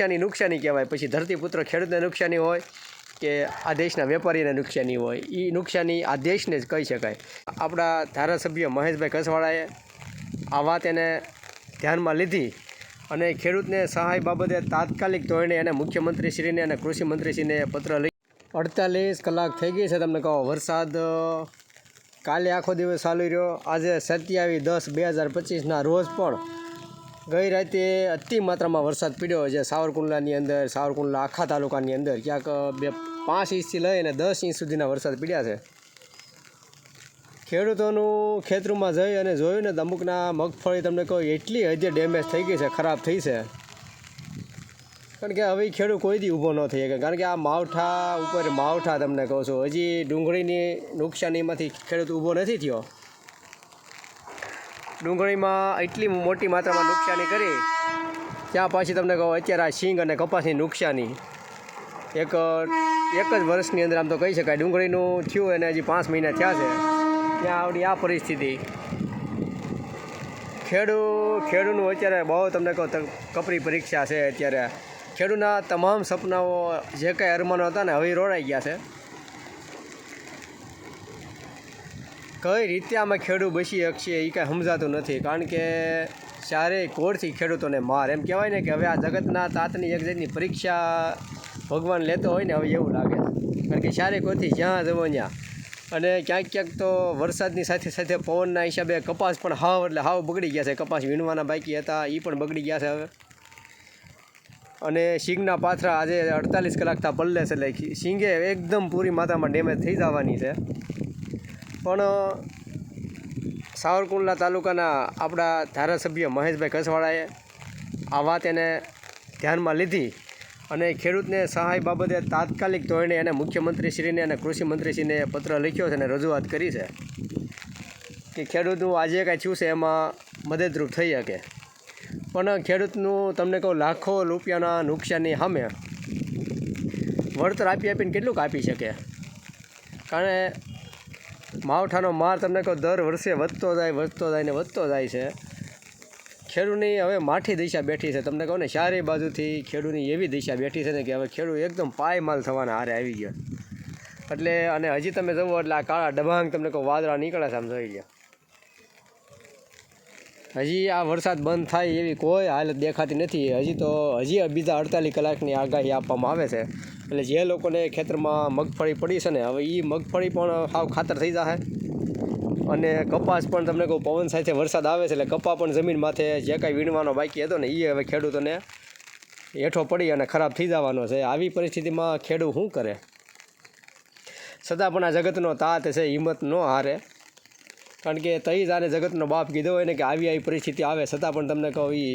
નુકસાની નુકસાની કહેવાય. પછી ધરતીપુત્ર ખેડૂતને નુકસાની હોય કે આ દેશના વેપારીને નુકસાની હોય એ નુકસાની આ દેશને જ કહી શકાય. આપણા ધારાસભ્ય મહેશભાઈ કસવાળાએ આ વાત એને ધ્યાનમાં લીધી અને ખેડૂતને સહાય બાબતે તાત્કાલિક ધોરણે એને મુખ્યમંત્રીશ્રીને અને કૃષિમંત્રીશ્રીને પત્ર લઈ અડતાલીસ કલાક થઈ ગઈ છે તમને કહો. વરસાદ કાલે આખો દિવસ ચાલુ રહ્યો. આજે સત્યાવીસ દસ બે હજાર પચીસના રોજ પણ ગઈ રાતે અતિ માત્રામાં વરસાદ પડ્યો છે. સાવરકુંડલાની અંદર, સાવરકુંડલા આખા તાલુકાની અંદર ક્યાંક બે, પાંચ ઇંચથી લઈને દસ ઇંચ સુધીના વરસાદ પડ્યા છે. ખેડૂતોનું ખેતરમાં જઈ અને જોયું ને અમુકના મગફળી તમને કહું, એટલી હદે ડેમેજ થઈ ગઈ છે, ખરાબ થઈ છે. કારણ કે હવે ખેડૂત કોઈ દી ઊભો ન થઈ શકે. કારણ કે આ માવઠા ઉપર માવઠા તમને કહું છું. હજી ડુંગળીની નુકસાનીમાંથી ખેડૂત ઊભો નથી થયો. ડુંગળીમાં એટલી મોટી માત્રામાં નુકસાની કરી. ત્યાં પાછી તમને કહો, અત્યારે આ શીંગ અને કપાસની નુકસાની. એક એક જ વર્ષની અંદર આમ તો કહી શકાય, ડુંગળીનું થયું અને હજી પાંચ મહિના થયા છે. ત્યાં આવડી આ પરિસ્થિતિ. ખેડૂ, ખેડૂનું અત્યારે બહુ તમને કહો કપરી પરીક્ષા છે અત્યારે. ખેડૂના તમામ સપનાઓ જે કાંઈ અરમાનો હતા ને હવે રોડાઈ ગયા છે. કઈ રીતે આમાં ખેડૂત બસી શકશે એ કાંઈ સમજાતું નથી. કારણ કે ચારેય કોરથી ખેડૂતોને માર. એમ કહેવાય ને કે હવે આ જગતના તાતની એક જાતની પરીક્ષા ભગવાન લેતો હોય ને હવે એવું લાગે. કારણ કે ચારે કોરથી જ્યાં જવો ત્યાં. અને ક્યાંક ક્યાંક તો વરસાદની સાથે સાથે પવનના હિસાબે કપાસ પણ હાવ એટલે હાવ બગડી ગયા છે. કપાસ વીણવાના બાકી હતા એ પણ બગડી ગયા છે હવે. અને શીંગના પાથરા આજે અડતાલીસ કલાકતા પલ્લે છે એટલે શીંગે એકદમ પૂરી માત્રામાં ડેમેજ થઈ જવાની છે. પણ સાવરકુંડલા તાલુકાના આપણા ધારાસભ્ય મહેશભાઈ કસવાળાએ આ વાત એને ધ્યાનમાં લીધી અને ખેડૂતને સહાય બાબતે તાત્કાલિક ધોરણે એને મુખ્યમંત્રીશ્રીને અને કૃષિમંત્રીશ્રીને પત્ર લખ્યો છે અને રજૂઆત કરી છે કે ખેડૂતનું આજે કાંઈ થયું છે એમાં મદદરૂપ થઈ શકે. પણ ખેડૂતનું તમને કહું, લાખો રૂપિયાના નુકસાનની સામે વળતર આપી આપીને કેટલું કાપી શકે. કારણ માવઠાનો માર તમને કહો, દર વર્ષે વધતો જાય વધતો જાય ને વધતો જાય છે. ખેડૂની હવે માઠી દિશા બેઠી છે. તમને કહો ને ચારે બાજુથી ખેડૂની એવી દિશા બેઠી છે ને કે હવે ખેડૂત એકદમ પાયમાલ થવાના હારે આવી ગયો. એટલે, અને હજી તમે જુઓ એટલે આ કાળા ડબાંગ તમને કહો, વાદળા નીકળે છે આમ જોઈ લો હજી આ વરસાદ બંધ થાય એવી કોઈ હાલત દેખાતી નથી. હજી તો, હજી બીજા અડતાલીસ કલાકની આગાહી આપવામાં આવે છે. એટલે જે લોકોને ખેતરમાં મગફળી પડી છે ને, હવે એ મગફળી પણ સાવ ખાતર થઈ જશે અને કપાસ પણ તમને કહું, પવન સાથે વરસાદ આવે છે એટલે કપા પણ જમીન માથે જે કાંઈ વીણવાનો બાકી હતો ને એ હવે ખેડૂતોને હેઠો પડી અને ખરાબ થઈ જવાનો છે. આવી પરિસ્થિતિમાં ખેડૂત શું કરે? છતાં પણ આ જગતનો તાત છે, હિંમત ન હારે. કારણ કે તઈ જ આને જગતનો બાપ કીધો હોય ને કે આવી આવી પરિસ્થિતિ આવે, છતાં પણ તમને કહું એ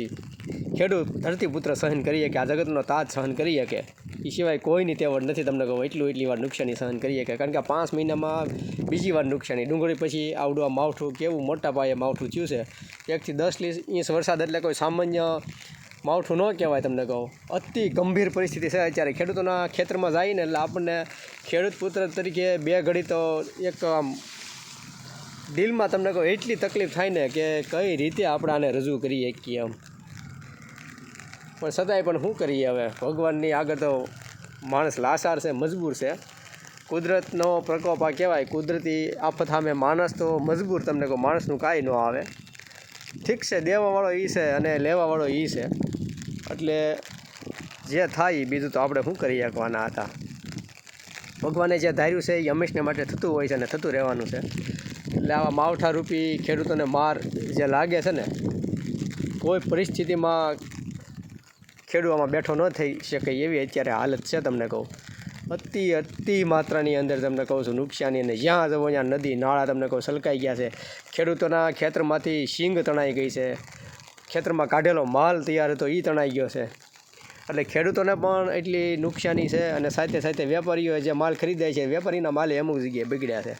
ખેડૂત, ધરતીપુત્ર સહન કરી શકે, આ જગતનો તાજ સહન કરી શકે. એ સિવાય કોઈની તેવડ નથી તમને કહું, એટલું એટલી વાર નુકસાની સહન કરી શકે. કારણ કે આ પાંચ મહિનામાં બીજી વાર નુકસાની. ડુંગળી પછી આવડું માવઠું કેવું મોટા પાયે માવઠું થયું છે. એકથી દસ ઇંચ વરસાદ એટલે કોઈ સામાન્ય માવઠું ન કહેવાય તમને કહું. અતિ ગંભીર પરિસ્થિતિ છે અત્યારે. ખેડૂતોના ખેતરમાં જાય ને એટલે આપણને ખેડૂત પુત્ર તરીકે બે ઘડી તો એક આમ દિલમાં તમને કહું, એટલી તકલીફ થાય ને કે કઈ રીતે આપણે આને રજૂ કરીએ શકીએ એમ. પણ છતાંય પણ શું કરીએ હવે? ભગવાનની આગળ તો માણસ લાસાર છે, મજબૂર છે. કુદરતનો પ્રકોપ આ કહેવાય, કુદરતી આફત સામે માણસ તો મજબૂર, તમને કહું, માણસનું કાંઈ ન આવે. ઠીક છે, દેવાવાળો એ છે અને લેવાવાળો એ છે. એટલે જે થાય બીજું તો આપણે શું કરી શકવાના હતા? ભગવાને જે ધાર્યું છે એ હંમેશને માટે થતું હોય છે અને થતું રહેવાનું છે. એટલે આવા માવઠારૂપી ખેડૂતોને માર જે લાગે છે ને, કોઈ પરિસ્થિતિમાં ખેડૂવામાં બેઠો ન થઈ શકે એવી અત્યારે હાલત છે તમને કહું. અતિ અતિ માત્રાની અંદર તમને કહું છું, નુકસાની અને જ્યાં જવો ત્યાં નદી, નાળા તમને કહું, સલકાઈ ગયા છે. ખેડૂતોના ખેતરમાંથી શીંગ તણાઈ ગઈ છે. ખેતરમાં કાઢેલો માલ તૈયાર હતો એ તણાઈ ગયો છે. એટલે ખેડૂતોને પણ એટલી નુકસાની છે અને સાથે સાથે વેપારીઓ જે માલ ખરીદે છે, વેપારીના માલે અમુક જગ્યાએ બગડ્યા છે.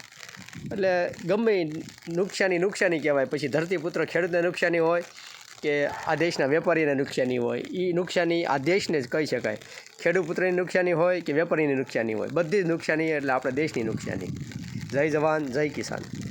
એટલે ગમે નુકસાની નુકસાની કહેવાય. પછી ધરતીપુત્ર ખેડૂતને નુકસાની હોય કે આ દેશના વેપારીને નુકસાની હોય એ નુકસાની આ દેશને જ કહી શકાય. ખેડૂત પુત્રની નુકસાની હોય કે વેપારીની નુકસાની હોય. બધી જ નુકસાની એટલે આપણા દેશની નુકસાની. જય જવાન, જય કિસાન.